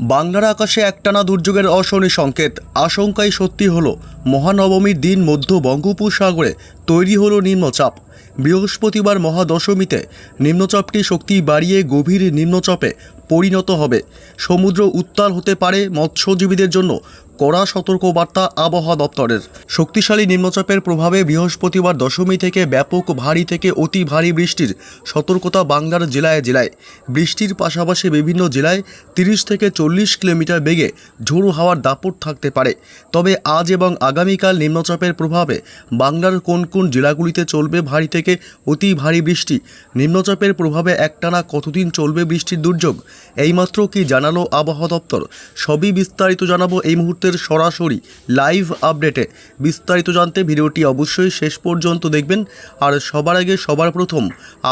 বাংলার আকাশে একটানা দুর্যোগের অশনি সংকেত। আশঙ্কাই সত্যি হলো, মহানবমীর দিন মধ্য বঙ্গোপসাগরে তৈরি হলো নিম্নচাপ। বৃহস্পতিবার মহাদশমীতে নিম্নচাপটি শক্তি বাড়িয়ে গভীর নিম্নচাপে পরিণত হবে। সমুদ্র উত্তাল হতে পারে মৎস্যজীবীদের জন্য, কড়া সতর্কবার্তা আবহাওয়া দপ্তরের। শক্তিশালী নিম্নচাপের প্রভাবে বৃহস্পতিবার দশমী থেকে ব্যাপক ভারী থেকে অতি ভারী বৃষ্টির সতর্কতা বাংলার জেলায় জেলায়। বৃষ্টির পাশাপাশি বিভিন্ন জেলায় তিরিশ থেকে চল্লিশ কিলোমিটার বেগে ঝোড়ো হাওয়ার দাপট থাকতে পারে। তবে আজ এবং আগামীকাল নিম্নচাপের প্রভাবে বাংলার কোন কোন জেলাগুলিতে চলবে ভারী থেকে অতি ভারী বৃষ্টি? নিম্নচাপের প্রভাবে একটানা কতদিন চলবে বৃষ্টির দুর্যোগ? এইমাত্র কি জানালো আবহাওয়া দপ্তর? সবই বিস্তারিত জানাব এই মুহূর্তের সরাসরি। লাইভ আপডেটে। বিস্তারিত জানতে ভিডিওটি অবশ্যই শেষ পর্যন্ত দেখবেন। আর সবার আগে সবার প্রথম,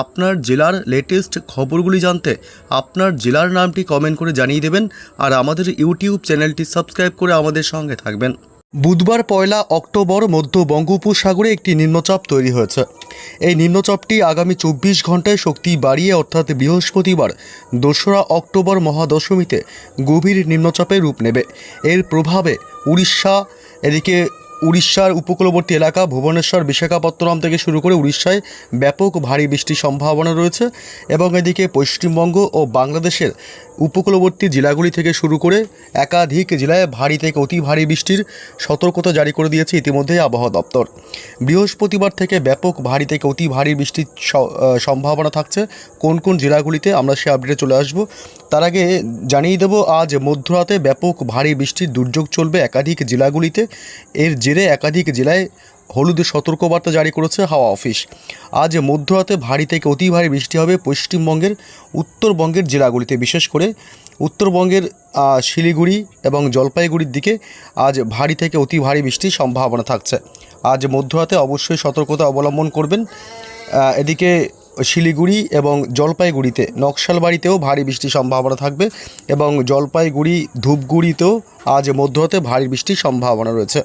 আপনার জেলার লেটেস্ট খবরগুলি জানতে আপনার জেলার নামটি কমেন্ট করে জানিয়ে দেবেন। আর আমাদের ইউটিউব চ্যানেলটি সাবস্ক্রাইব করে আমাদের সঙ্গে থাকবেন। বুধবার পয়লা অক্টোবর মধ্য বঙ্গোপসাগরে একটি নিম্নচাপ তৈরি হয়েছে। এই নিম্নচাপটি আগামী চব্বিশ ঘন্টায় শক্তি বাড়িয়ে, অর্থাৎ বৃহস্পতিবার দোসরা অক্টোবর মহাদশমীতে গভীর নিম্নচাপে রূপ নেবে। এর প্রভাবে উড়িষ্যা, এদিকে উড়িষ্যার উপকূলবর্তী এলাকা ভুবনেশ্বর, বিশাখাপত্তনম থেকে শুরু করে উড়িষ্যায় ব্যাপক ভারী বৃষ্টির সম্ভাবনা রয়েছে এবং এদিকে পশ্চিমবঙ্গ ও বাংলাদেশের উপকূলবর্তী জেলাগুলি থেকে শুরু করে একাধিক জেলায় ভারী থেকে অতি ভারী বৃষ্টির সতর্কতা জারি করে দিয়েছে ইতিমধ্যেই আবহাওয়া দপ্তর। বৃহস্পতিবার থেকে ব্যাপক ভারী থেকে অতি ভারী বৃষ্টির সম্ভাবনা থাকছে। কোন কোন জেলাগুলিতে আমরা সে আপডেটে চলে আসব। তার আগে জানিয়ে দেব, আজ মধ্যরাতে ব্যাপক ভারী বৃষ্টির দুর্যোগ চলবে একাধিক জেলাগুলিতে। এর জেরে একাধিক জেলায় হলুদ সতর্কবার্তা জারি করেছে হাওয়া অফিস। আজ মধ্যরাতে ভারী থেকে অতি ভারী বৃষ্টি হবে পশ্চিমবঙ্গের উত্তরবঙ্গের জেলাগুলিতে। বিশেষ করে উত্তরবঙ্গের শিলিগুড়ি এবং জলপাইগুড়ির দিকে আজ ভারী থেকে অতি ভারী বৃষ্টির সম্ভাবনা থাকছে। আজ মধ্যরাতে অবশ্যই সতর্কতা অবলম্বন করবেন এদিকে শিলিগুড়ি এবং জলপাইগুড়িতে। নকশালবাড়িতেও ভারী বৃষ্টির সম্ভাবনা থাকবে এবং জলপাইগুড়ি, ধূপগুড়িতেও আজ মধ্যরাতে ভারী বৃষ্টির সম্ভাবনা রয়েছে।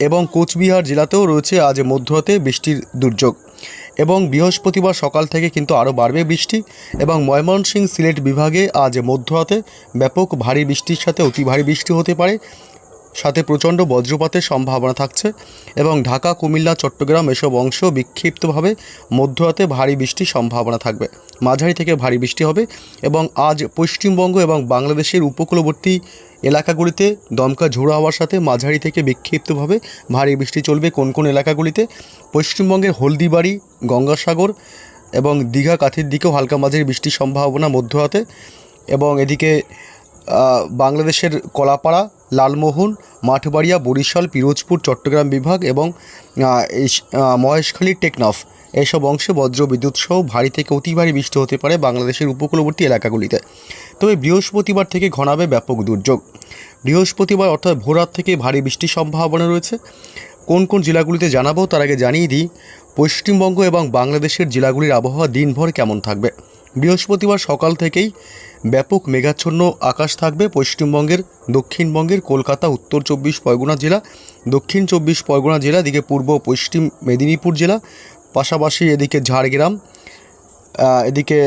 এবং কোচবিহার জেলাতেও রয়েছে আজ মধ্যরাতে বৃষ্টির দুর্যোগ। এবং বৃহস্পতিবার সকাল থেকে কিন্তু আরও বাড়বে বৃষ্টি এবং ময়মনসিংহ সিলেট বিভাগে আজ মধ্যরাতে ব্যাপক ভারী বৃষ্টির সাথে অতি ভারী বৃষ্টি হতে পারে। সাথে প্রচণ্ড বজ্রপাতের সম্ভাবনা থাকছে এবং ঢাকা, কুমিল্লা, চট্টগ্রাম এসব অংশ বিক্ষিপ্তভাবে মধ্যরাতে ভারী বৃষ্টির সম্ভাবনা থাকবে। মাঝারি থেকে ভারী বৃষ্টি হবে এবং আজ পশ্চিমবঙ্গ এবং বাংলাদেশের উপকূলবর্তী এলাকাগুলিতে দমকা ঝোড়ো হওয়ার সাথে মাঝারি থেকে বিক্ষিপ্তভাবে ভারী বৃষ্টি চলবে কোন কোন এলাকাগুলিতে। পশ্চিমবঙ্গের হলদিবাড়ি, গঙ্গাসাগর এবং দীঘা কাথির দিকেও হালকা মাঝারি বৃষ্টির সম্ভাবনা মধ্যরাতে এবং এদিকে বাংলাদেশের কলাপাড়া, লালমোহন, মাঠবাড়িয়া, বরিশাল, পিরোজপুর, চট্টগ্রাম বিভাগ এবং মহেশখালী টেকনাফ। এইসব অংশে বজ্র বিদ্যুৎ সহ ভারী থেকে অতি ভারী বৃষ্টি হতে পারে বাংলাদেশের উপকূলবর্তী এলাকাগুলিতে। তবে বৃহস্পতিবার থেকে ঘনাবে ব্যাপক দুর্যোগ। বৃহস্পতিবার অর্থাৎ ভোররাত থেকে ভারী বৃষ্টির সম্ভাবনা রয়েছে। কোন কোন জেলাগুলিতে জানাব তার আগে জানিয়ে দিই, পশ্চিমবঙ্গ এবং বাংলাদেশের জেলাগুলির আবহাওয়া দিনভর কেমন থাকবে। বৃহস্পতিবার সকাল থেকেই ব্যাপক মেঘাচ্ছন্ন আকাশ থাকবে পশ্চিমবঙ্গের, দক্ষিণবঙ্গের, কলকাতা, উত্তর চব্বিশ পরগনা জেলা, দক্ষিণ চব্বিশ পরগনা জেলা, দিকে পূর্ব পশ্চিম মেদিনীপুর জেলা পাশাপাশি এদিকে ঝাড়গ্রাম এদিকে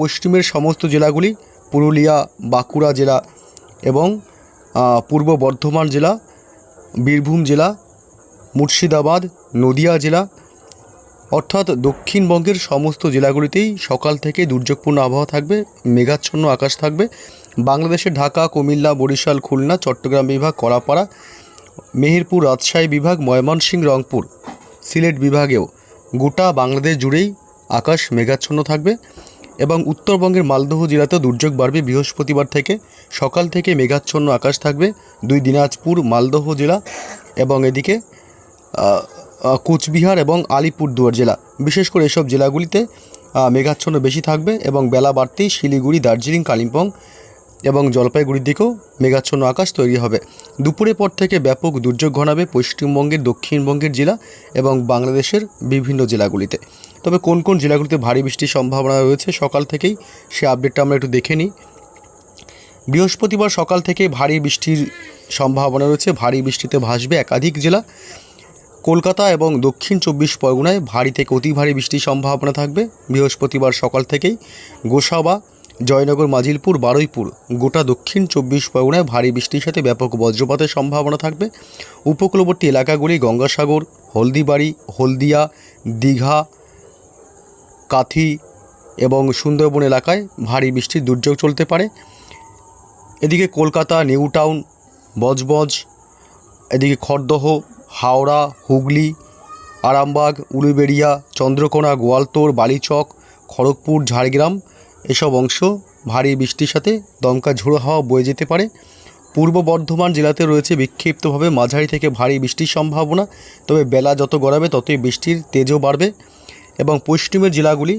পশ্চিমের সমস্ত জেলাগুলি, পুরুলিয়া, বাঁকুড়া জেলা এবং পূর্ব বর্ধমান জেলা, বীরভূম জেলা, মুর্শিদাবাদ, নদিয়া জেলা, অর্থাৎ দক্ষিণবঙ্গের সমস্ত জেলাগুলিতেই সকাল থেকে দুর্যোগপূর্ণ আবহাওয়া থাকবে, মেঘাচ্ছন্ন আকাশ থাকবে। বাংলাদেশের ঢাকা, কুমিল্লা, বরিশাল, খুলনা, চট্টগ্রাম বিভাগ, কলাপাড়া, মেহেরপুর, রাজশাহী বিভাগ, ময়মনসিংহ, রংপুর, সিলেট বিভাগেও। গোটা বাংলাদেশ জুড়েই আকাশ মেঘাচ্ছন্ন থাকবে এবং উত্তরবঙ্গের মালদহ জেলাতেও দুর্যোগ বাড়বে বৃহস্পতিবার থেকে। সকাল থেকে মেঘাচ্ছন্ন আকাশ থাকবে। দুই দিনাজপুর, মালদহ জেলা এবং এদিকে কোচবিহার এবং আলিপুরদুয়ার জেলা। বিশেষ করে এসব জেলাগুলিতে মেঘাচ্ছন্ন বেশি থাকবে এবং বেলা বাড়তেই শিলিগুড়ি, দার্জিলিং, কালিম্পং এবং জলপাইগুড়ির দিকেও মেঘাচ্ছন্ন আকাশ তৈরি হবে। দুপুরের পর থেকে ব্যাপক দুর্যোগ ঘনাবে পশ্চিমবঙ্গের, দক্ষিণবঙ্গের জেলা এবং বাংলাদেশের বিভিন্ন জেলাগুলিতে। তবে কোন কোন জেলাগুলিতে ভারী বৃষ্টির সম্ভাবনা রয়েছে সকাল থেকেই, সে আপডেটটা আমরা একটু দেখে নিই। বৃহস্পতিবার সকাল থেকে ভারী বৃষ্টির সম্ভাবনা রয়েছে। ভারী বৃষ্টিতে ভাসবে একাধিক জেলা। কলকাতা এবং দক্ষিণ চব্বিশ পরগনায় ভারী থেকে অতি ভারী বৃষ্টির সম্ভাবনা থাকবে। বৃহস্পতিবার সকাল থেকেই গোসাবা জয়নগর মাজিলপুর, বারুইপুর। গোটা দক্ষিণ চব্বিশ পরগনায় ভারী বৃষ্টির সাথে ব্যাপক বজ্রপাতের সম্ভাবনা থাকবে। উপকূলবর্তী এলাকাগুলি গঙ্গাসাগর, হলদিবাড়ি, হলদিয়া, দীঘা, কাথি এবং সুন্দরবন এলাকায় ভারী বৃষ্টির দুর্যোগ চলতে পারে। এদিকে কলকাতা নিউ টাউন বজবজ, এদিকে খড়দহ, হাওড়া, হুগলি, আরামবাগ, উলুবেড়িয়া, চন্দ্রকোনা গোয়ালতোড় বালিচক, খড়গপুর, ঝাড়গ্রাম এসব অংশ ভারী বৃষ্টির সাথে দমকা ঝোড়ো হাওয়া বয়ে যেতে পারে। পূর্ব বর্ধমান জেলাতে রয়েছে বিক্ষিপ্তভাবে মাঝারি থেকে ভারী বৃষ্টির সম্ভাবনা, তবে বেলা যত গড়াবে ততই বৃষ্টির তেজও বাড়বে এবং পশ্চিমের জেলাগুলি,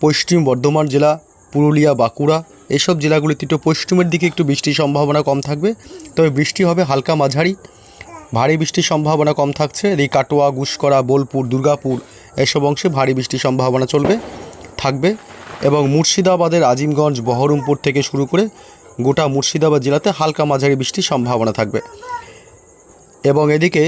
পশ্চিম বর্ধমান জেলা, পুরুলিয়া, বাঁকুড়া এসব জেলাগুলিতে একটু পশ্চিমের দিকে একটু বৃষ্টির সম্ভাবনা কম থাকবে, তবে বৃষ্টি হবে হালকা মাঝারি। ভারী বৃষ্টির সম্ভাবনা কম থাকছে। এই কাটোয়া গুসকরা বোলপুর, দুর্গাপুর এসব অংশে ভারী বৃষ্টির সম্ভাবনা চলবে, থাকবে। এবং মুর্শিদাবাদের আজিমগঞ্জ, বহরমপুর থেকে শুরু করে গোটা মুর্শিদাবাদ জেলাতে হালকা মাঝারি বৃষ্টির সম্ভাবনা থাকবে। এবং এদিকে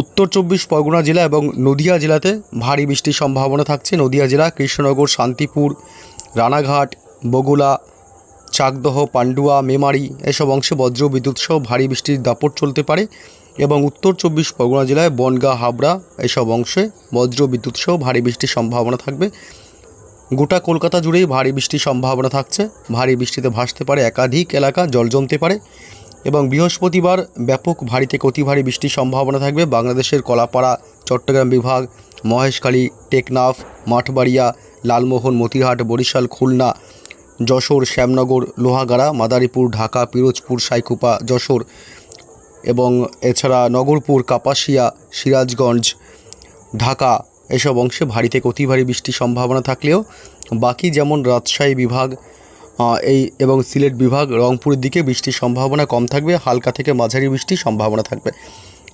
উত্তর চব্বিশ পরগনা জেলা এবং নদিয়া জেলাতে ভারী বৃষ্টির সম্ভাবনা থাকছে। নদিয়া জেলা, কৃষ্ণনগর, শান্তিপুর, রানাঘাট, বগুলা, চাকদহ, পান্ডুয়া, মেমারি এসব অংশে বজ্র বিদ্যুৎ সহ ভারী বৃষ্টির দাপট চলতে পারে এবং উত্তর চব্বিশ পরগনা জেলায় বনগাঁ, হাবড়া এসব অংশে বজ্র বিদ্যুৎ সহ ভারী বৃষ্টির সম্ভাবনা থাকবে। গোটা কলকাতা জুড়েই ভারী বৃষ্টির সম্ভাবনা থাকছে। ভারী বৃষ্টিতে ভাসতে পারে একাধিক এলাকা, জল জমতে পারে এবং বৃহস্পতিবার ব্যাপক ভারী থেকে অতি ভারী বৃষ্টির সম্ভাবনা থাকবে। বাংলাদেশের কলাপাড়া, চট্টগ্রাম বিভাগ, মহেশখালী, টেকনাফ, মাঠবাড়িয়া, লালমোহন মতিহাট বরিশাল, খুলনা, যশোর, শ্যামনগর, লোহাগাড়া, মাদারীপুর, ঢাকা, পিরোজপুর, সাইকুপা, যশোর এবং এছাড়া নগরপুর, কাপাসিয়া, সিরাজগঞ্জ, ঢাকা এসব অংশে ভারী থেকে অতি ভারী বৃষ্টির সম্ভাবনা থাকলেও বাকি যেমন রাজশাহী বিভাগ এই এবং সিলেট বিভাগ, রংপুরের দিকে বৃষ্টির সম্ভাবনা কম থাকবে, হালকা থেকে মাঝারি বৃষ্টির সম্ভাবনা থাকবে।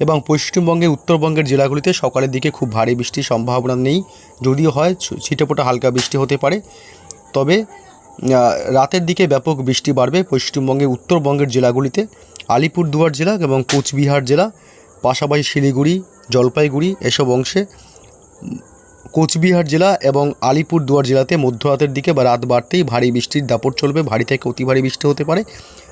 এবং পশ্চিমবঙ্গে, উত্তরবঙ্গের জেলাগুলিতে সকালের দিকে খুব ভারী বৃষ্টির সম্ভাবনা নেই, যদিও হয় ছিটেপোটা হালকা বৃষ্টি হতে পারে। তবে রাতের দিকে ব্যাপক বৃষ্টি বাড়বে পশ্চিমবঙ্গের উত্তরবঙ্গের জেলাগুলিতে। আলিপুরদুয়ার জেলা এবং কোচবিহার জেলা, পাশাপাশি শিলিগুড়ি, জলপাইগুড়ি এসব অংশে কোচবিহার জেলা এবং আলিপুরদুয়ার জেলাতে মধ্যরাতের দিকে বা রাত বাড়তেই ভারী বৃষ্টির দাপট চলবে। ভারী থেকে অতি ভারী বৃষ্টি হতে পারে।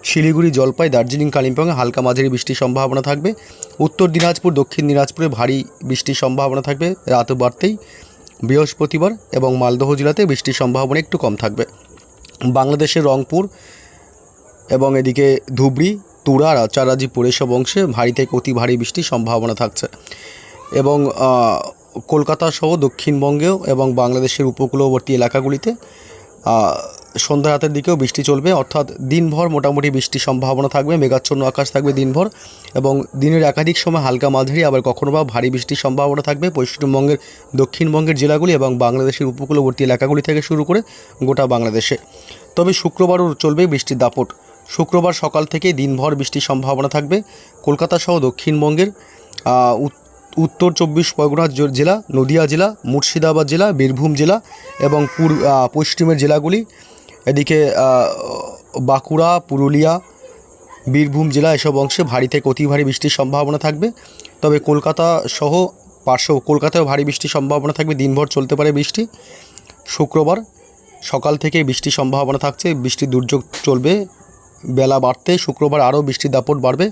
শিলিগুড়ি, জলপাই, দার্জিলিং কালিম্পংয়ে হালকা মাঝারি বৃষ্টির সম্ভাবনা থাকবে। উত্তর দিনাজপুর, দক্ষিণ দিনাজপুরে ভারী বৃষ্টির সম্ভাবনা থাকবে রাত বাড়তেই। বৃহস্পতিবার এবং মালদহ জেলাতে বৃষ্টির সম্ভাবনা একটু কম থাকবে। বাংলাদেশের রংপুর এবং এদিকে ধুবড়ি, তুরা রাচারাজিপুর এসব অংশে ভারী থেকে অতি ভারী বৃষ্টির সম্ভাবনা থাকছে। এবং কলকাতা সহ দক্ষিণবঙ্গেও এবং বাংলাদেশের উপকূলবর্তী এলাকাগুলিতে সন্ধ্যা রাতের দিকেও বৃষ্টি চলবে। অর্থাৎ দিনভর মোটামুটি বৃষ্টির সম্ভাবনা থাকবে, মেঘাচ্ছন্ন আকাশ থাকবে দিনভর এবং দিনের একাধিক সময় হালকা মাঝারি, আবার কখনো বা ভারী বৃষ্টির সম্ভাবনা থাকবে। পশ্চিমবঙ্গের, দক্ষিণবঙ্গের জেলাগুলি এবং বাংলাদেশের উপকূলবর্তী এলাকাগুলি থেকে শুরু করে গোটা বাংলাদেশে। তবে শুক্রবারও চলবে বৃষ্টির দাপট। শুক্রবার সকাল থেকে দিনভর বৃষ্টির সম্ভাবনা থাকবে। কলকাতা সহ দক্ষিণবঙ্গের উত্তর চব্বিশ পরগনা জেলা, নদিয়া জেলা, মুর্শিদাবাদ জেলা, বীরভূম জেলা এবং পূর্ব পশ্চিমের জেলাগুলি। এদিকে বাঁকুড়া, পুরুলিয়া, বীরভূম জেলা এসব অংশে ভারী থেকে অতি ভারী বৃষ্টির সম্ভাবনা থাকবে। তবে কলকাতা সহ পার্শ্ব কলকাতায় ভারী বৃষ্টির সম্ভাবনা থাকবে। দিনভর চলতে পারে বৃষ্টি। শুক্রবার সকাল থেকে বৃষ্টির সম্ভাবনা থাকছে। বৃষ্টির দুর্যোগ চলবে। বেলা বাড়তে শুক্রবার আরও বৃষ্টির দাপট বাড়বে।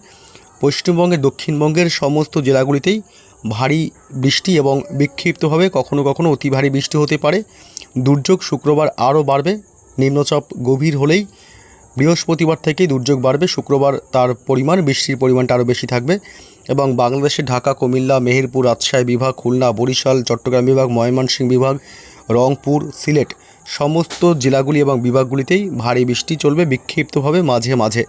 পশ্চিমবঙ্গের দক্ষিণবঙ্গের সমস্ত জেলাগুলিতেই ভারী বৃষ্টি এবং বিক্ষিপ্তভাবে কখনো কখনো অতি ভারী বৃষ্টি হতে পারে। দুর্যোগ শুক্রবার আরও বাড়বে। নিম্নচাপ গভীর হলেই বৃহস্পতিবার থেকেই দুর্যোগ বাড়বে। শুক্রবার তার পরিমাণ, বৃষ্টির পরিমাণটা আরও বেশি থাকবে এবং বাংলাদেশের ঢাকা, কুমিল্লা, মেহেরপুর, রাজশাহী বিভাগ, খুলনা, বরিশাল, চট্টগ্রাম বিভাগ, ময়মনসিংহ বিভাগ, রংপুর, সিলেট সমস্ত জেলাগুলি এবং বিভাগগুলিতেই ভারী বৃষ্টি চলবে বিক্ষিপ্তভাবে মাঝে মাঝে।